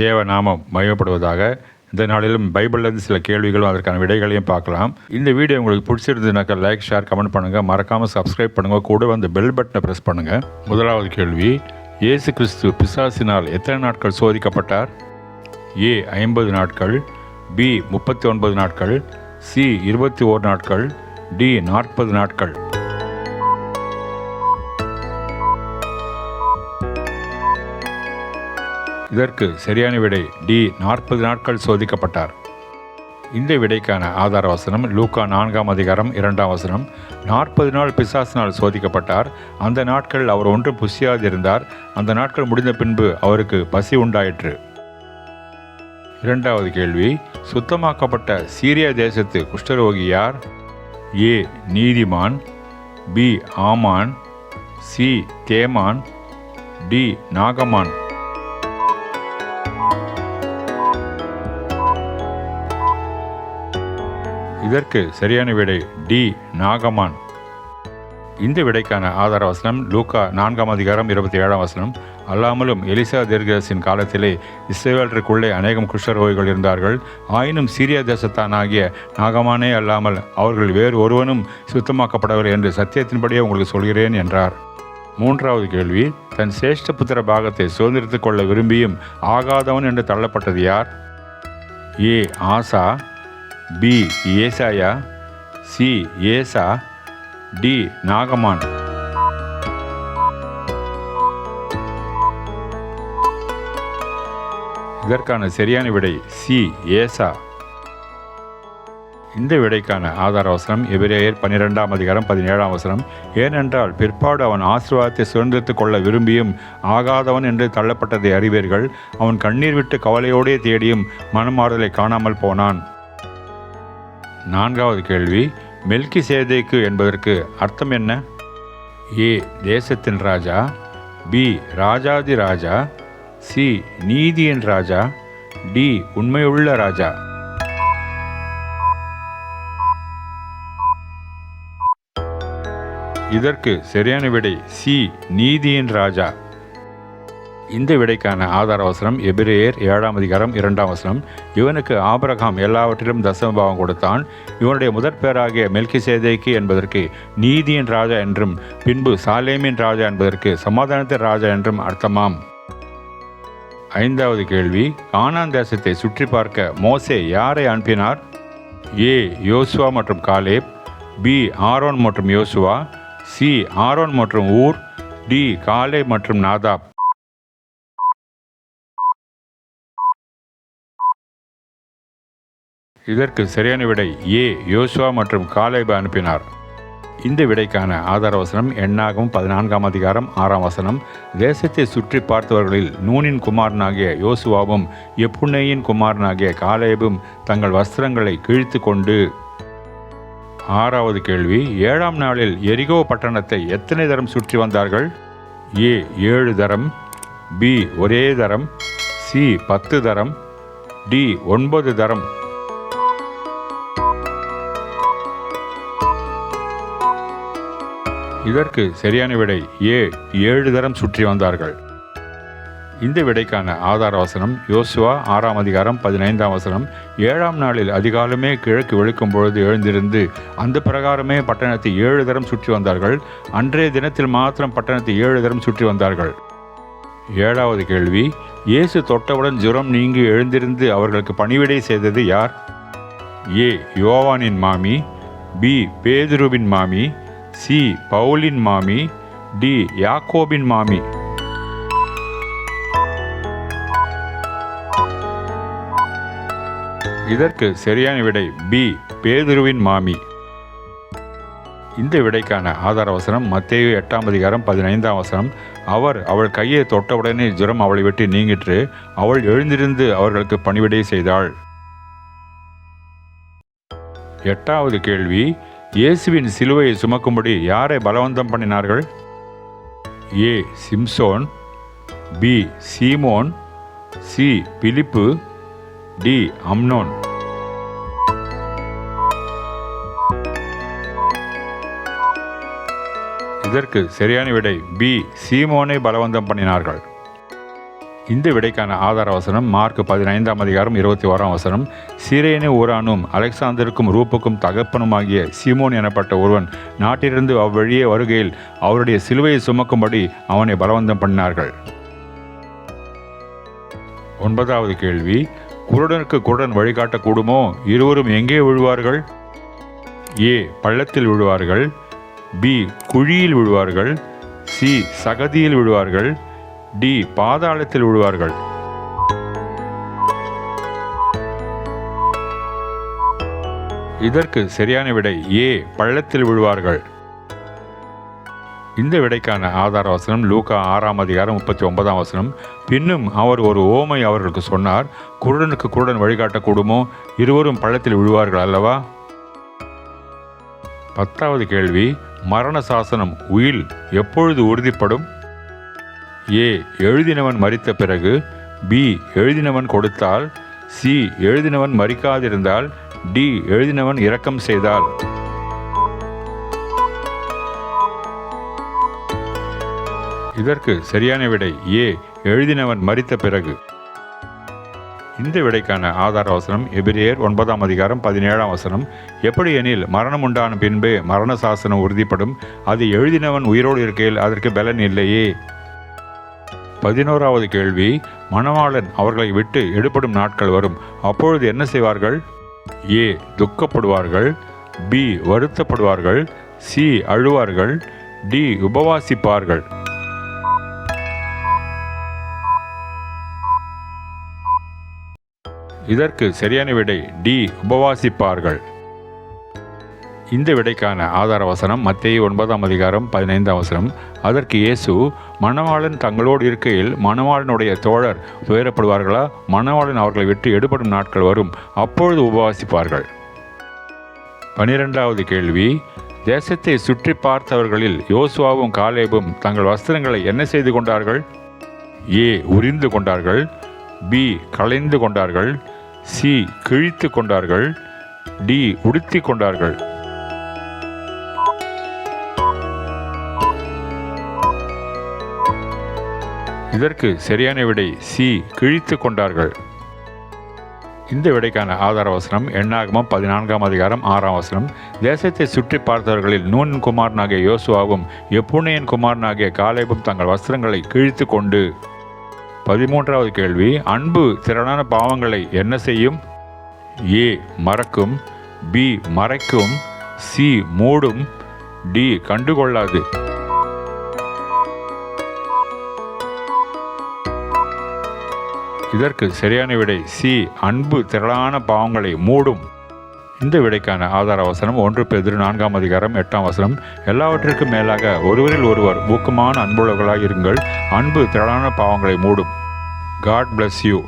தேவ நாமம் மயப்படுவதாக இந்த நாளிலும் பைபிள்லேருந்து சில கேள்விகளும் அதற்கான விடைகளையும் பார்க்கலாம். இந்த வீடியோ உங்களுக்கு பிடிச்சிருந்ததுனாக்கா லைக் ஷேர் கமெண்ட் பண்ணுங்கள் மறக்காமல் சப்ஸ்கிரைப் பண்ணுங்கள் கூட வந்து பெல் பட்டனை ப்ரெஸ் பண்ணுங்கள் முதலாவது கேள்வி இயேசு கிறிஸ்து பிசாசினால் எத்தனை நாட்கள் சோதிக்கப்பட்டார்? ஏ ஐம்பது நாட்கள். பி முப்பத்தி ஒன்பது நாட்கள். சி இருபத்தி ஓர் நாட்கள். டி நாற்பது நாட்கள். இதற்கு சரியான விடை டி நாற்பது நாட்கள் சோதிக்கப்பட்டார். இந்த விடைக்கான ஆதார வசனம் லூக்கா நான்காம் அதிகாரம் இரண்டாம் வசனம். நாற்பது நாள் பிசாசினால் சோதிக்கப்பட்டார். அந்த நாட்கள் அவர் ஒன்றும் புசியாதிருந்தார். அந்த நாட்கள் முடிந்த பின்பு அவருக்கு பசி உண்டாயிற்று. இரண்டாவது கேள்வி சுத்தமாக்கப்பட்ட சீரியா தேசத்து குஷ்டரோகி யார்? ஏ நீதிமான். பி ஆமான். சி தேமான். டி நாகமான். இதற்கு சரியான விடை டி நாகமான். இந்த விடைக்கான ஆதார வசனம் லூக்கா நான்காம் அதிகாரம் இருபத்தி ஏழாம் வசனம். அல்லாமலும் எலிசா தீர்கசின் காலத்திலே இஸ்ரேலருக்குள்ளே அநேகம் குஷ்டரோகிகள் இருந்தார்கள். ஆயினும் சீரியா தேசத்தானாகிய நாகமானே அல்லாமல் அவர்கள் வேறு ஒருவனும் சுத்தமாக்கப்படவில்லை என்று சத்தியத்தின்படியே உங்களுக்கு சொல்கிறேன் என்றார். மூன்றாவது கேள்வி தன் சிரேஷ்ட புத்திர பாகத்தை சுதந்திரத்துக் கொள்ள விரும்பியும் ஆகாதவன் என்று தள்ளப்பட்டது யார்? ஏ ஆசா பி ஏசாயா சி ஏசா டி நாகமான். இதற்கான சரியான விடை சி ஏசா. இந்த விடைக்கான ஆதார அவசரம் எபிரேயர் பன்னிரெண்டாம் அதிகாரம் பதினேழாம் அவசரம். ஏனென்றால் பிற்பாடு அவன் ஆசீர்வாதத்தை சுதந்திரத்துக் கொள்ள விரும்பியும் ஆகாதவன் என்று தள்ளப்பட்டதை அறிவீர்கள். அவன் கண்ணீர் விட்டு கவலையோடே தேடியும் மனமாறுதலை காணாமல் போனான். நான்காவது கேள்வி மெல்கி சேதைக்கு என்பதற்கு அர்த்தம் என்ன? ஏ தேசத்தின் ராஜா. பி ராஜாதி ராஜா. சி நீதியின் ராஜா. டி உண்மையுள்ள ராஜா. இதற்கு சரியான விடை சி நீதியின் ராஜா. இந்த விடைக்கான ஆதார வசனம் எபிரேயர் ஏழாம் அதிகாரம் இரண்டாம் வசனம். இவனுக்கு ஆபரகாம் எல்லாவற்றிலும் தசமபாவம் கொடுத்தான். இவனுடைய முதற் பேராகிய மெல்கி சேதைக்கு என்பதற்கு நீதியின் ராஜா என்றும் பின்பு சாலேமின் ராஜா என்பதற்கு சமாதானத்தின் ராஜா என்றும் அர்த்தமாம். ஐந்தாவது கேள்வி கானான் தேசத்தை சுற்றி பார்க்க மோசே யாரை அனுப்பினார்? ஏ யோசுவா மற்றும் காலேப். பி ஆரோன் மற்றும் யோசுவா. சி. ஆரோன் மற்றும் ஊர். டி. காலே மற்றும் நாதாப் இதற்கு சரியான விடை ஏ. யோசுவா மற்றும் காலேபு அனுப்பினார். இந்த விடைக்கான ஆதார வசனம் எண்ணாகவும் பதினான்காம் அதிகாரம் ஆறாம் வசனம். தேசத்தை சுற்றி பார்த்தவர்களில் நூனின் குமாரனாகிய யோசுவாவும் எப்புனேயின் குமாரனாகிய காலேபும் தங்கள் வஸ்திரங்களை கிழித்து கொண்டு ஆறாவது கேள்வி ஏழாம் நாளில் எரிகோ பட்டணத்தை எத்தனை தரம் சுற்றி வந்தார்கள்? ஏ ஏழு தரம் பி ஒரே தரம் சி பத்து தரம் டி ஒன்பது தரம். இதற்கு சரியான விடை ஏ ஏழு தரம் சுற்றி வந்தார்கள். இந்த விடைக்கான ஆதார வசனம் யோசுவா ஆறாம் அதிகாரம் பதினைந்தாம் வசனம் ஏழாம் நாளில் அதிகாலமே கிழக்கு வெளுக்கும் பொழுது எழுந்திருந்து அந்த பிரகாரமே பட்டணத்தை ஏழு தரம் சுற்றி வந்தார்கள். அன்றைய தினத்தில் மாத்திரம் பட்டணத்தை ஏழு தரம் சுற்றி வந்தார்கள். ஏழாவது கேள்வி இயேசு தொட்டவுடன் ஜுரம் நீங்கி எழுந்திருந்து அவர்களுக்கு பணிவிடை செய்தது யார்? ஏ யோவானின் மாமி பி பேதுருவின் மாமி சி பவுலின் மாமி டி யாக்கோபின் மாமி. இதற்கு சரியான விடை பி பேதுருவின் மாமி. இந்த விடைக்கான ஆதார வசனம் மத்தேயு எட்டாம் அதிகாரம் பதினைந்தாம் வசனம். அவர் அவள் கையை தொட்டவுடனே ஜுரம் அவளை விட்டு நீங்கிற்று. அவள் எழுந்திருந்து அவர்களுக்கு பணிவிடை செய்தாள். எட்டாவது கேள்வி இயேசுவின் சிலுவையை சுமக்கும்படி யாரை பலவந்தம் பண்ணினார்கள்? A Samson B Simon C Philip D Amnon. இதற்கு சரியான விடை பி சீமோனை பலவந்தம் பண்ணினார்கள். இந்த விடைக்கான ஆதார வசனம் மார்க் பதினைந்தாம் அதிகாரம் இருபத்தி ஓராம் வசனம். சிரேனு ஊரானும் அலெக்சாந்தருக்கும் ரூப்புக்கும் தகப்பனுமாகிய சீமோன் எனப்பட்ட ஒருவன் நாட்டிலிருந்து அவ்வழியே வருகையில் அவருடைய சிலுவையை சுமக்கும்படி அவனை பலவந்தம் பண்ணினார்கள். ஒன்பதாவது கேள்வி குருடனுக்கு குருடன் வழிகாட்டக்கூடுமோ? இருவரும் எங்கே விழுவார்கள்? ஏ பள்ளத்தில் விழுவார்கள். பி குழியில் விழுவார்கள். சி சகதியில் விழுவார்கள். டி பாதாளத்தில் விழுவார்கள். இதற்கு சரியான விடை ஏ பள்ளத்தில் விழுவார்கள். இந்த விடைக்கான ஆதார வசனம் லூக்கா ஆறாம் அதிகாரம் முப்பத்தி ஒன்பதாம் வசனம். பின்னும் அவர் ஒரு ஓமை அவர்களுக்கு சொன்னார் குருடனுக்கு குருடன் வழிகாட்டக்கூடுமோ? இருவரும் பள்ளத்தில் விழுவார்கள் அல்லவா? பத்தாவது கேள்வி மரண சாசனம் உயில் எப்பொழுது உறுதிப்படும்? ஏ எழுதினவன் மறித்த பிறகு பி எழுதினவன் கொடுத்தால் சி எழுதினவன் மறிக்காதிருந்தால் டி எழுதினவன் இரக்கம் செய்தால். இதற்கு சரியான விடை ஏ. எழுதினவன் மறித்த பிறகு. இந்த விடைக்கான ஆதார வசனம் எபிரேயர் ஒன்பதாம் அதிகாரம் பதினேழாம் வசனம். எப்படி எனில் மரணம் உண்டான பின்பே மரண சாசனம் உறுதிப்படும். அது எழுதினவன் உயிரோடு இருக்கையில் அதற்கு பலன் இல்லையே. பதினோராவது கேள்வி மணவாளன் அவர்களை விட்டு எடுபடும் நாட்கள் வரும். அப்பொழுது என்ன செய்வார்கள்? ஏ. துக்கப்படுவார்கள். பி. வருத்தப்படுவார்கள். சி. அழுவார்கள். டி. உபவாசிப்பார்கள். இதற்கு சரியான விடை டி உபவாசிப்பார்கள். இந்த விடைக்கான ஆதார வசனம் மத்திய ஒன்பதாம் அதிகாரம் பதினைந்தாம் வசனம். அதற்கு இயேசு மணவாளன் தங்களோடு இருக்கையில் மணவாளனுடைய தோழர் துயரப்படுவார்களா? மணவாளன் அவர்களை விட்டு எடுபடும் நாட்கள் வரும் அப்பொழுது உபவாசிப்பார்கள். பனிரெண்டாவது கேள்வி தேசத்தை சுற்றி பார்த்தவர்களில் யோசுவாவும் காலேபும் தங்கள் வஸ்திரங்களை என்ன செய்து கொண்டார்கள்? ஏ உரிந்து கொண்டார்கள். பி களைந்து கொண்டார்கள். சி கிழித்து கொண்டார்கள். டி உடுத்தி கொண்டார்கள். இதற்கு சரியான விடை சி கிழித்து கொண்டார்கள். இந்த விடைக்கான ஆதார வசனம் எண்ணாகமம் பதினான்காம் அதிகாரம் ஆறாம் வசனம். தேசத்தை சுற்றி பார்த்தவர்களில் நூன் குமாரனாகிய யோசுவாவும் எப்புனையன் குமாரனாகிய காலேபும் தங்கள் வஸ்திரங்களை கிழித்து கொண்டு பதிமூன்றாவது கேள்வி அன்பு திரளான பாவங்களை என்ன செய்யும்? ஏ மறக்கும் பி மறைக்கும் சி மூடும் டி கண்டுகொள்ளாது. இதற்கு சரியான விடை சி அன்பு திரளான பாவங்களை மூடும். இந்த விடைக்கான ஆதார வசனம் ஒன்று பெதிரு நான்காம் அதிகாரம் எட்டாம் வசனம். எல்லாவற்றிற்கும் மேலாக ஒருவரில் ஒருவர் ஊக்கமான அன்புள்ளவர்களாக இருங்கள் அன்பு திரளான பாவங்களை மூடும். God bless you